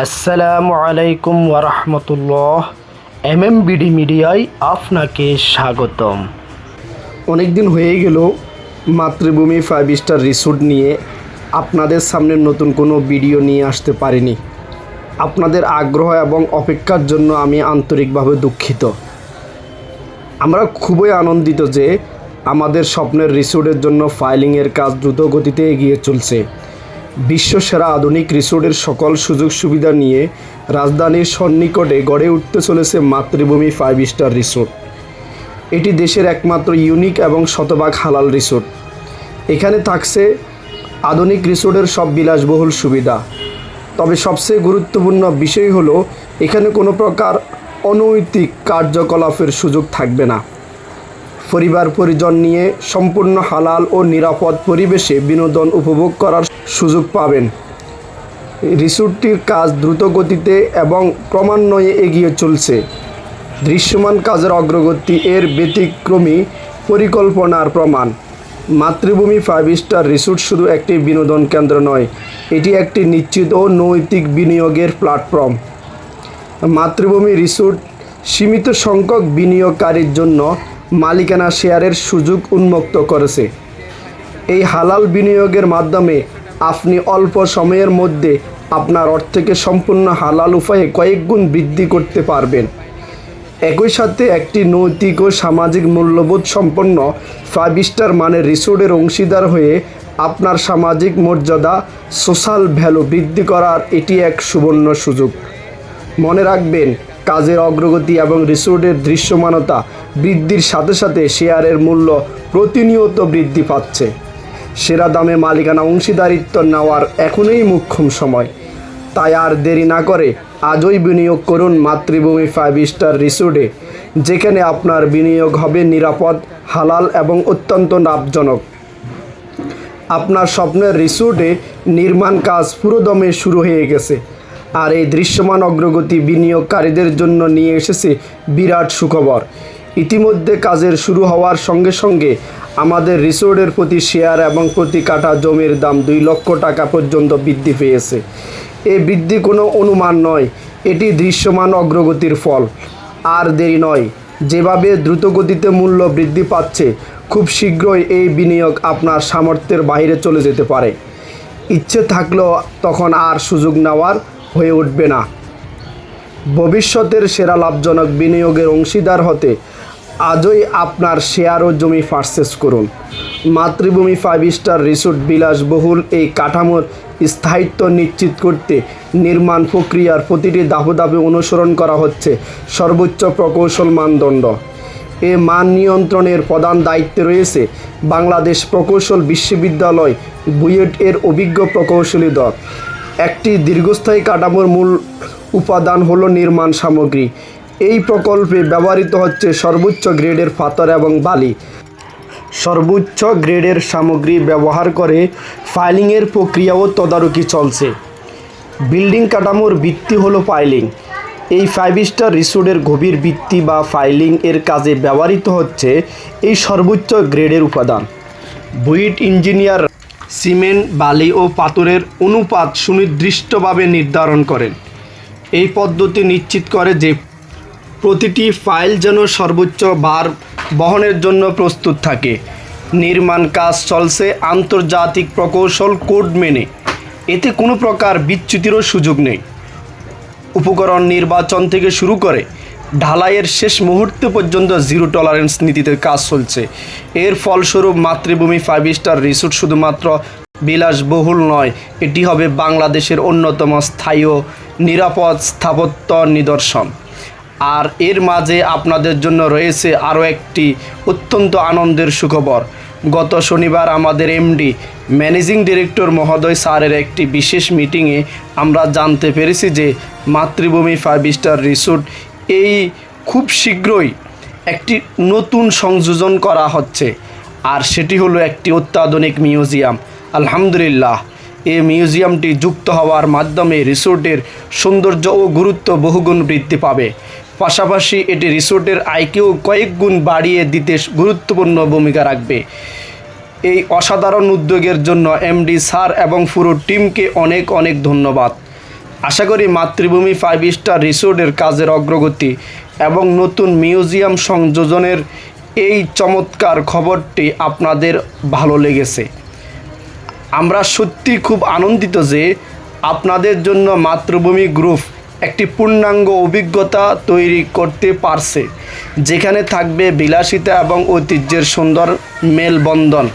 আসসালামু আলাইকুম ওরহমতুল্লাহ এম এম বিডি মিডিয়ায় আপনাকে স্বাগতম। অনেক দিন হয়ে গেল, মাতৃভূমি ফাইভ স্টার রিসোর্ট নিয়ে আপনাদের সামনে নতুন কোনো ভিডিও নিয়ে আসতে পারিনি। আপনাদের আগ্রহ এবং অপেক্ষার জন্য আমি আন্তরিকভাবে দুঃখিত। আমরা খুবই আনন্দিত যে আমাদের স্বপ্নের রিসোর্টের জন্য ফাইলিংয়ের কাজ দ্রুত গতিতে এগিয়ে চলছে। বিশ্বসেরা আধুনিক রিসোর্টের সকল সুযোগ সুবিধা নিয়ে রাজধানীর সন্নিকটে গড়ে উঠতে চলেছে মাতৃভূমি ফাইভ স্টার রিসোর্ট। এটি দেশের একমাত্র ইউনিক এবং শতভাগ হালাল রিসোর্ট। এখানে থাকছে আধুনিক রিসোর্টের সব বিলাসবহুল সুবিধা। তবে সবচেয়ে গুরুত্বপূর্ণ বিষয় হলো, এখানে কোনো প্রকার অনৈতিক কার্যকলাপের সুযোগ থাকবে না। পরিবার পরিজন নিয়ে সম্পূর্ণ হালাল ও নিরাপদ পরিবেশে বিনোদন উপভোগ করার সুযোগ পাবেন। রিসোর্টটির কাজ দ্রুত গতিতে এবং ক্রমান্বয়ে এগিয়ে চলছে। দৃশ্যমান কাজের অগ্রগতি এর ব্যতিক্রমী পরিকল্পনার প্রমাণ। মাতৃভূমি ফাইভ স্টার রিসোর্ট শুধু একটি বিনোদন কেন্দ্র নয়, এটি একটি নিশ্চিত ও নৈতিক বিনিয়োগের প্ল্যাটফর্ম। মাতৃভূমি রিসোর্ট সীমিত সংখ্যক বিনিয়োগকারীর জন্য মালিকানা শেয়ারের সুযোগ উন্মুক্ত করেছে। এই হালাল বিনিয়োগের মাধ্যমে আপনি অল্প সময়ের মধ্যে আপনার অর্থকে সম্পূর্ণ হালাল উপায়ে কয়েক গুণ বৃদ্ধি করতে পারবেন। একই সাথে একটি নৈতিক ও সামাজিক মূল্যবোধ সম্পন্ন ফাইভ স্টার মানের রিসোর্টের অংশীদার হয়ে আপনার সামাজিক মর্যাদা, সোশ্যাল ভ্যালু বৃদ্ধি করার এটি এক সুবর্ণ সুযোগ। মনে রাখবেন কাজের অগ্রগতি এবং রিসোর্টের দৃশ্যমানতা বৃদ্ধির সাথে সাথে শেয়ারের মূল্য প্রতিনিয়ত বৃদ্ধি পাচ্ছে। সেরা দামে মালিকানা অংশীদারিত্ব নেওয়ার এখনই মুখ্যম সময়। তাই আর দেরি না করে আজই বিনিয়োগ করুন মাতৃভূমি ফাইভ স্টার রিসোর্টে, যেখানে আপনার বিনিয়োগ হবে নিরাপদ, হালাল এবং অত্যন্ত লাভজনক। আপনার স্বপ্নের রিসোর্টে নির্মাণ কাজ পুরোদমে শুরু হয়ে গেছে। আর এই দৃশ্যমান অগ্রগতি বিনিয়োগকারীদের জন্য নিয়ে এসেছে বিরাট সুখবর। ইতিমধ্যে কাজের শুরু হওয়ার সঙ্গে সঙ্গে আমাদের রিসোর্টের প্রতি শেয়ার এবং প্রতি কাঠা জমির দাম দুই লক্ষ টাকা পর্যন্ত বৃদ্ধি পেয়েছে। এ বৃদ্ধি কোনো অনুমান নয়, এটি দৃশ্যমান অগ্রগতির ফল। আর দেরি নয়, যেভাবে দ্রুতগতিতে মূল্য বৃদ্ধি পাচ্ছে, খুব শীঘ্রই এই বিনিয়োগ আপনার সামর্থ্যের বাইরে চলে যেতে পারে। ইচ্ছে থাকলেও তখন আর সুযোগ নেওয়ার হয়ে উঠবে না। ভবিষ্যতের সেরা লাভজনক বিনিয়োগের অংশীদার হতে আজই আপনার শেয়ার ও জমি পারচেস করুন। মাতৃভূমি ফাইভ স্টার রিসোর্ট বিলাসবহুল এই কাঠামোর স্থায়িত্ব নিশ্চিত করতে নির্মাণ প্রক্রিয়ার প্রতিটি ধাপে ধাপে অনুসরণ করা হচ্ছে। সর্বোচ্চ প্রকৌশল মানদণ্ড। এ মান নিয়ন্ত্রণের প্রধান দায়িত্বে রয়েছে বাংলাদেশ প্রকৌশল বিশ্ববিদ্যালয় বুয়েট এর অভিজ্ঞ প্রকৌশলী দল। একটি দীর্ঘস্থায়ী কাঠামোর মূল উপাদান হলো নির্মাণ সামগ্রী। এই প্রকল্পে ব্যবহৃত হচ্ছে সর্বোচ্চ গ্রেডের পাথর এবং বালি। সর্বোচ্চ গ্রেডের সামগ্রী ব্যবহার করে ফাইলিংয়ের প্রক্রিয়াও তদারকি চলছে। বিল্ডিং কাঠামোর ভিত্তি হলো ফাইলিং। এই ফাইভ স্টার রিসোর্টের গভীর ভিত্তি বা ফাইলিং এর কাজে ব্যবহৃত হচ্ছে এই সর্বোচ্চ গ্রেডের উপাদান। বুইট ইঞ্জিনিয়ার সিমেন্ট, বালি ও পাথরের অনুপাত সুনির্দিষ্টভাবে নির্ধারণ করেন। এই পদ্ধতি নিশ্চিত করে যে প্রতিটি ফাইল যেন সর্বোচ্চ ভার বহনের জন্য প্রস্তুত থাকে। নির্মাণ কাজ চলছে আন্তর্জাতিক প্রকৌশল কোড মেনে। এতে কোনো প্রকার বিচ্যুতিরও সুযোগ নেই। উপকরণ নির্বাচন থেকে শুরু করে ঢালাইয়ের শেষ মুহূর্ত পর্যন্ত জিরো টলারেন্স নীতিতে কাজ চলছে। এর ফলস্বরূপ মাতৃভূমি ফাইভ স্টার রিসোর্ট শুধুমাত্র বিলাসবহুল নয়, এটি হবে বাংলাদেশের অন্যতম স্থায়ী নিরাপদ স্থাপত্য নিদর্শন। আর এর মাঝে আপনাদের জন্য রয়েছে আরও একটি অত্যন্ত আনন্দের সুখবর। গত শনিবার আমাদের এমডি ম্যানেজিং ডিরেক্টর মহোদয় স্যারের একটি বিশেষ মিটিংয়ে আমরা জানতে পেরেছি যে মাতৃভূমি ফাইভ স্টার রিসোর্ট এই খুব শীঘ্রই একটি নতুন সংযোজন করা হচ্ছে। আর সেটি হলো একটি অত্যাধুনিক মিউজিয়াম। আলহামদুলিল্লাহ, এই মিউজিয়ামটি যুক্ত হওয়ার মাধ্যমে রিসোর্টের সৌন্দর্য ও গুরুত্ব বহুগুণ বৃদ্ধি পাবে। পাশাপাশি এটি রিসোর্টের আয়কেও কয়েক গুণ বাড়িয়ে দিতে গুরুত্বপূর্ণ ভূমিকা রাখবে। এই অসাধারণ উদ্যোগের জন্য এমডি স্যার এবং পুরো টিমকে অনেক অনেক ধন্যবাদ। আশা করি মাতৃভূমি ফাইভ স্টার রিসোর্টের কাজের অগ্রগতি এবং নতুন মিউজিয়াম সংযোজনের এই চমৎকার খবরটি আপনাদের ভালো লেগেছে। আমরা সত্যি খুব আনন্দিত যে আপনাদের জন্য মাতৃভূমি গ্রুপ একটি পূর্ণাঙ্গ অভিজ্ঞতা তৈরি করতে পারছে, যেখানে থাকবে বিলাসিতা এবং ঐতিহ্যের সুন্দর মেলবন্ধন।